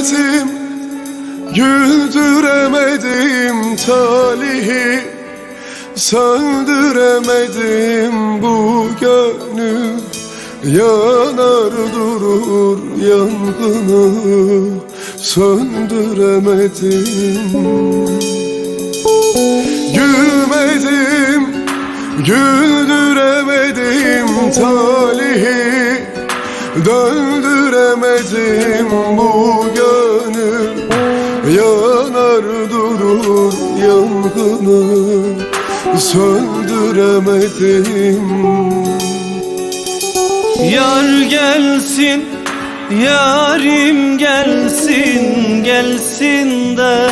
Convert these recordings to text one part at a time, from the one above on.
Gülmedim, güldüremedim talihi. Söndüremedim bu gönül Yanar durur yangını. Söndüremedim. Gülmedim, güldüremedim talihi. Döndüremedim bu gönül Yanar durur yangını Söndüremedim. Yar gelsin, yarim gelsin, gelsin de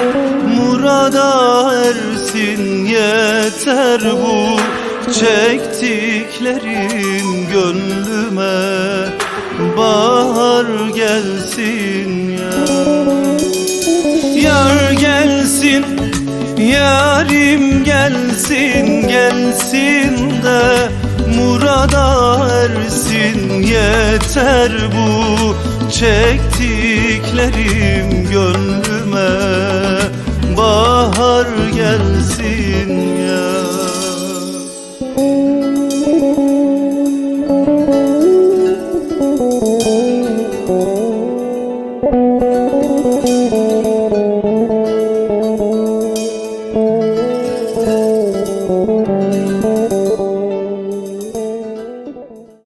murada ersin. Yeter bu çektiklerim gönlüme. Bahar gelsin ya Yar gelsin, yarim gelsin, gelsin de murada ersin. Yeter bu çektiklerim gönlüme bahar gelsin ya